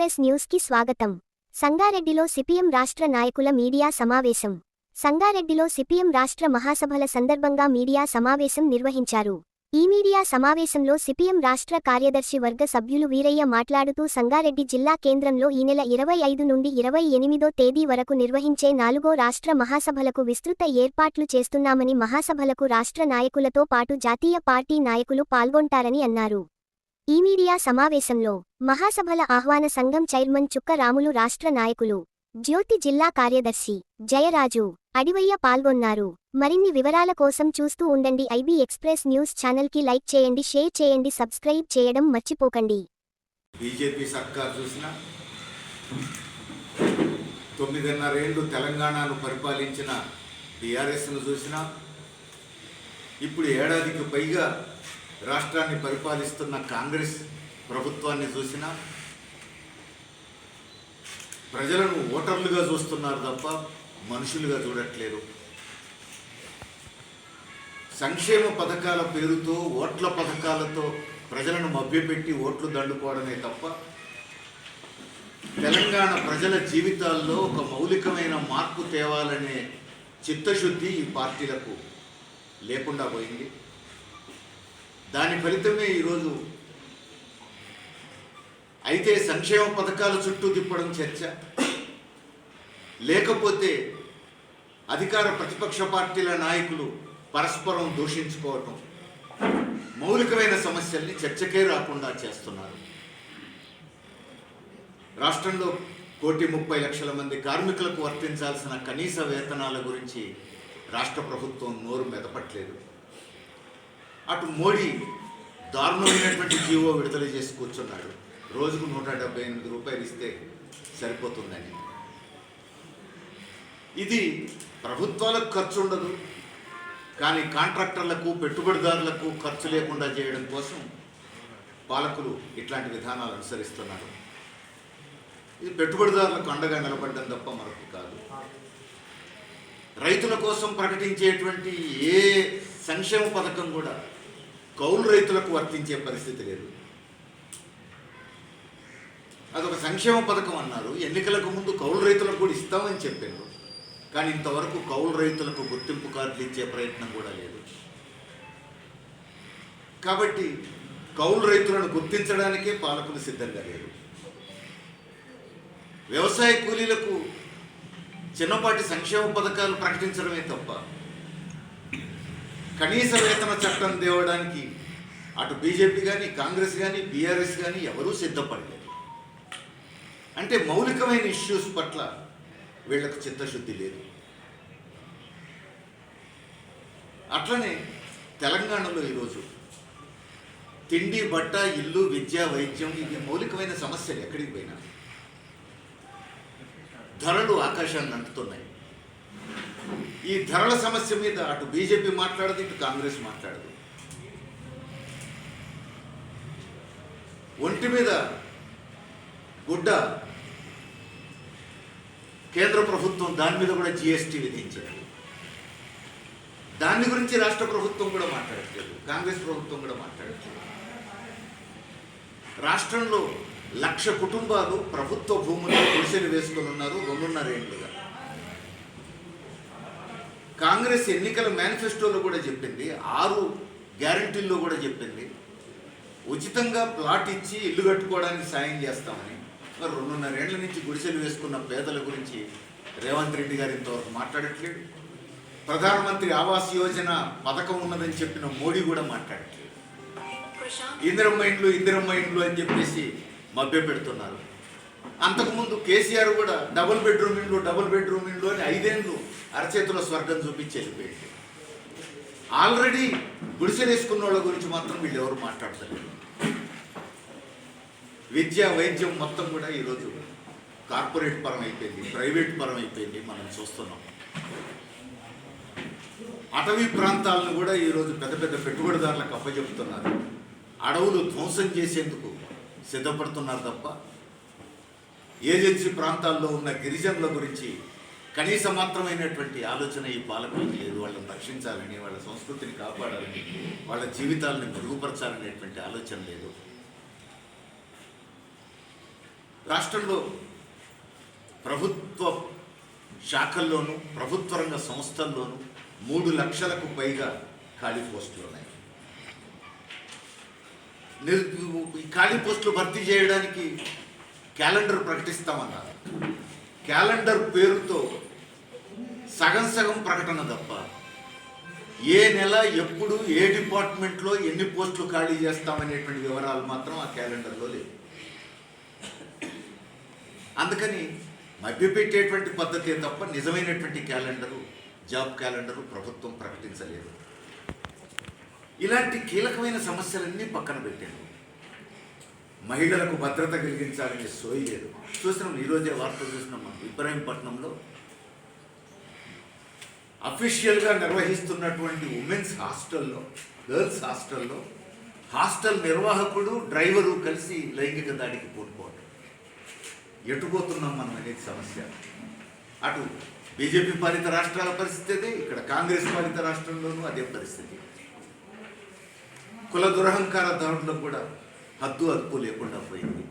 Press న్యూస్కి స్వాగతం. సంగారెడ్డిలో సిపిఎం రాష్ట్ర నాయకుల మీడియా సమావేశం. సంగారెడ్డిలో సిపిఎం రాష్ట్ర మహాసభల సందర్భంగా మీడియా సమావేశం నిర్వహించారు. ఈ మీడియా సమావేశంలో సిపిఎం రాష్ట్ర కార్యదర్శి వర్గ సభ్యులు వీరయ్య మాట్లాడుతూ సంగారెడ్డి జిల్లా కేంద్రంలో ఈ నెల ఇరవై ఐదు నుండి ఇరవై ఎనిమిదో తేదీ వరకు నిర్వహించే నాలుగో రాష్ట్ర మహాసభలకు విస్తృత ఏర్పాట్లు చేస్తున్నామని మహాసభలకు రాష్ట్ర నాయకులతో పాటు జాతీయ పార్టీ నాయకులు పాల్గొంటారని అన్నారు. ఈ మీడియా సమావేశంలో మహాసభల ఆహ్వాన సంఘం చైర్మన్ చుక్క రాములు రాష్ట్ర నాయకులు జ్యోతి జిల్లా కార్యదర్శి జయరాజు అడివయ్య పాల్గొన్నారు. మరిన్ని వివరాల కోసం చూస్తూ ఉండండి ఐబీ ఎక్స్ప్రెస్ న్యూస్ ఛానల్కి లైక్ చేయండి షేర్ చేయండి సబ్స్క్రైబ్ చేయడం మర్చిపోకండి. బీజేపీ సర్కార్ చూసిన తొమ్మిదిన్నరేళ్ళు తెలంగాణను పరిపాలించిన టీఆర్ఎస్ను చూసిన ఇప్పుడు ఏడాదికి పైగా రాష్ట్రాన్ని పరిపాలిస్తున్న కాంగ్రెస్ ప్రభుత్వాన్ని చూసినా ప్రజలను ఓటర్లుగా చూస్తున్నారు తప్ప మనుషులుగా చూడట్లేరు సంక్షేమ పథకాల పేరుతో ఓట్ల పథకాలతో ప్రజలను మభ్యపెట్టి ఓట్లు దండుకోవడమే తప్ప తెలంగాణ ప్రజల జీవితాల్లో ఒక మౌలికమైన మార్పు తేవాలనే చిత్తశుద్ధి ఈ పార్టీలకు లేకుండా పోయింది. దాని ఫలితమే ఈరోజు. అయితే సంక్షేమ పథకాల చుట్టూ తిప్పడం చర్చ. లేకపోతే అధికార ప్రతిపక్ష పార్టీల నాయకులు పరస్పరం దూషించుకోవటం. మౌలికమైన సమస్యల్ని చర్చకే రాకుండా చేస్తున్నారు. రాష్ట్రంలో కోటి ముప్పై లక్షల మంది కార్మికులకు వర్తించాల్సిన కనీస వేతనాల గురించి రాష్ట్ర ప్రభుత్వం నోరు మెదపట్లేదు. అటు మోడీ దారుణమైనటువంటి జీవో విడుదల చేసి కూర్చున్నాడు. రోజుకు నూట డెబ్బై ఎనిమిది రూపాయలు ఇస్తే సరిపోతుందని. ఇది ప్రభుత్వాలకు ఖర్చు ఉండదు. కానీ కాంట్రాక్టర్లకు పెట్టుబడిదారులకు ఖర్చు లేకుండా చేయడం కోసం పాలకులు ఇట్లాంటి విధానాలు అనుసరిస్తున్నారు. ఇది పెట్టుబడిదారులకు అండగా నిలబడడం తప్ప మరొకటి కాదు. రైతుల కోసం ప్రకటించేటువంటి ఏ సంక్షేమ పథకం కూడా కౌలు రైతులకు వర్తించే పరిస్థితి లేదు. అదొక సంక్షేమ పథకం అన్నారు. ఎన్నికలకు ముందు కౌలు రైతులకు కూడా ఇస్తామని చెప్పారు. కానీ ఇంతవరకు కౌలు రైతులకు గుర్తింపు కార్డులు ఇచ్చే ప్రయత్నం కూడా లేదు. కాబట్టి కౌలు రైతులను గుర్తించడానికే పాలకులు సిద్ధంగా లేరు. వ్యవసాయ కూలీలకు చిన్నపాటి సంక్షేమ పథకాలు ప్రకటించడమే తప్ప కనీస వేతన చట్టం తేవడానికి అటు బీజేపీ కానీ కాంగ్రెస్ కానీ బీఆర్ఎస్ కానీ ఎవరూ సిద్ధపడలేదు. అంటే మౌలికమైన ఇష్యూస్ పట్ల వీళ్ళకు చిత్తశుద్ధి లేదు. అట్లనే తెలంగాణలో ఈరోజు తిండి బట్ట ఇల్లు విద్య వైద్యం ఇవి మౌలికమైన సమస్యలు ఎక్కడికి పోయినా ధరలు ఆకాశాన్ని అంటుతున్నాయి. ఈ ధరల సమస్య మీద అటు బీజేపీ మాట్లాడదు ఇటు కాంగ్రెస్ మాట్లాడదు. ఒంటి మీద గుడ్డ కేంద్ర ప్రభుత్వం దాని మీద కూడా జిఎస్టీ విధించారు. దాని గురించి రాష్ట్ర ప్రభుత్వం కూడా మాట్లాడట్లేదు కాంగ్రెస్ ప్రభుత్వం కూడా మాట్లాడట్లేదు. రాష్ట్రంలో లక్ష కుటుంబాలు ప్రభుత్వ భూముల్లో గుడిసెలు వేసుకొని ఉన్నారు రెండున్నరేళ్ళుగా కాంగ్రెస్ ఎన్నికల మేనిఫెస్టోలో కూడా చెప్పింది ఆరు గ్యారంటీల్లో కూడా చెప్పింది ఉచితంగా ప్లాట్ ఇచ్చి ఇల్లు కట్టుకోవడానికి సాయం చేస్తామని. మరి రెండున్నరేళ్ళ నుంచి గుడిసెలు వేసుకున్న పేదల గురించి రేవంత్ రెడ్డి గారు ఇంతవరకు మాట్లాడట్లేదు. ప్రధానమంత్రి ఆవాస్ యోజన పథకం ఉన్నదని చెప్పిన మోడీ కూడా మాట్లాడట్లేదు. ఇందిరమ్మ ఇండ్లు ఇందిరమ్మ ఇండ్లు అని చెప్పేసి మభ్య పెడుతున్నారు. అంతకుముందు కేసీఆర్ కూడా డబుల్ బెడ్రూమ్ ఇండ్లు డబుల్ బెడ్రూమ్ ఇండ్లు అని ఐదేండ్లు అరచేతిలో స్వర్గం చూపించి వెళ్ళిపోయింది. ఆల్రెడీ గుడిసెలేసుకున్న వాళ్ళ గురించి మాత్రం వీళ్ళు ఎవరు మాట్లాడతలేరు. విద్య వైద్యం మొత్తం కూడా ఈరోజు కార్పొరేట్ పరం అయిపోయింది ప్రైవేట్ పరం అయిపోయింది మనం చూస్తున్నాం. అటవీ ప్రాంతాలను కూడా ఈరోజు పెద్ద పెద్ద పెట్టుబడిదారులకు అప్పచెప్తున్నారు అడవులు ధ్వంసం చేసేందుకు సిద్ధపడుతున్నారు తప్ప ఏజెన్సీ ప్రాంతాల్లో ఉన్న గిరిజనుల గురించి కనీస మాత్రమైనటువంటి ఆలోచన ఈ పాలకులకు లేదు. వాళ్ళని రక్షించాలని వాళ్ళ సంస్కృతిని కాపాడాలని వాళ్ళ జీవితాలను మెరుగుపరచాలనేటువంటి ఆలోచన లేదు. రాష్ట్రంలో ప్రభుత్వ శాఖల్లోనూ ప్రభుత్వ రంగ సంస్థల్లోనూ మూడు లక్షలకు పైగా ఖాళీ పోస్టులు ఉన్నాయి. నిరు ఈ ఖాళీ పోస్టులు భర్తీ చేయడానికి క్యాలెండర్ ప్రకటిస్తామన్నారు. క్యాలెండర్ పేరుతో సగం సగం ప్రకటన తప్ప ఏ నెల ఎప్పుడు ఏ డిపార్ట్మెంట్లో ఎన్ని పోస్టులు ఖాళీ చేస్తామనేటువంటి వివరాలు మాత్రం ఆ క్యాలెండర్లో లేవు. అందుకని మభ్యపెట్టేటువంటి పద్ధతే తప్ప నిజమైనటువంటి క్యాలెండరు జాబ్ క్యాలెండరు ప్రభుత్వం ప్రకటించలేదు. ఇలాంటి కీలకమైన సమస్యలన్నీ పక్కన పెట్టాను. మహిళలకు భద్రత కలిగించాలనే సోయి లేదు. చూసినాం ఈరోజే వార్త చూసినాం మనం. ఇబ్రాహీంపట్నంలో అఫీషియల్గా నిర్వహిస్తున్నటువంటి ఉమెన్స్ హాస్టల్లో గర్ల్స్ హాస్టల్లో హాస్టల్ నిర్వాహకుడు డ్రైవరు కలిసి లైంగిక దాడికి పూనుకోవడం ఎటుపోతున్నాం మనం అనేది సమస్య. అటు బీజేపీ పాలిత రాష్ట్రాల పరిస్థితి అదే ఇక్కడ కాంగ్రెస్ పాలిత రాష్ట్రంలోనూ అదే పరిస్థితి. కుల దురహంకార దాడులకు కూడా హద్దు అదుపు లేకుండా పోయింది.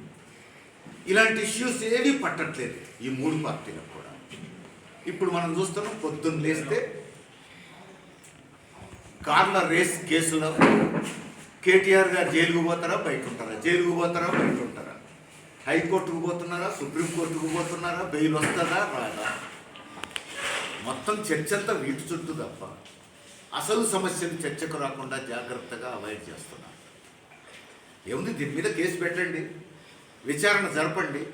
ఇలాంటి ఇష్యూస్ ఏవి పట్టట్లేదు. ఈ మూడు పార్టీలకు కూడా. ఇప్పుడు మనం చూస్తున్నాం పొద్దున్న లేస్తే కార్ల రేస్ కేసులో కేటీఆర్ గారు జైలుకు పోతారా బయట ఉంటారా జైలుకు పోతారా బయట ఉంటారా హైకోర్టుకు పోతున్నారా సుప్రీంకోర్టుకు పోతున్నారా బెయిల్ వస్తుందా రాదా? మొత్తం చర్చ అంతా వీటి చుట్టూ తప్ప. అసలు సమస్యలు చర్చకు రాకుండా జాగ్రత్తగా అవాయిడ్ చేస్తున్నారు. ఏముంది? దీని మీద కేసు పెట్టండి. విచారణ జరపండి.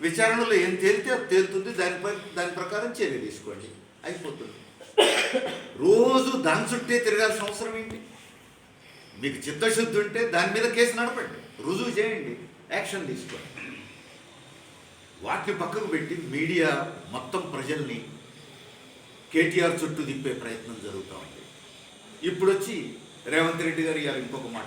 విచారణలో ఏం తేలితే అది తేలుతుంది. దానిపై దాని ప్రకారం చర్య తీసుకోండి. అయిపోతుంది. రోజు దాని చుట్టే తిరగాల్సిన అవసరం ఏంటి? మీకు చిత్తశుద్ధి ఉంటే దాని మీద కేసు నడపండి. రుజువు చేయండి. యాక్షన్ తీసుకోండి. వాటిని పక్కకు పెట్టి మీడియా మొత్తం ప్రజల్ని కేటీఆర్ చుట్టూ దింపే ప్రయత్నం జరుగుతూ ఉంది. ఇప్పుడు వచ్చి రేవంత్ రెడ్డి గారు ఇవాళ ఇంకొక మాట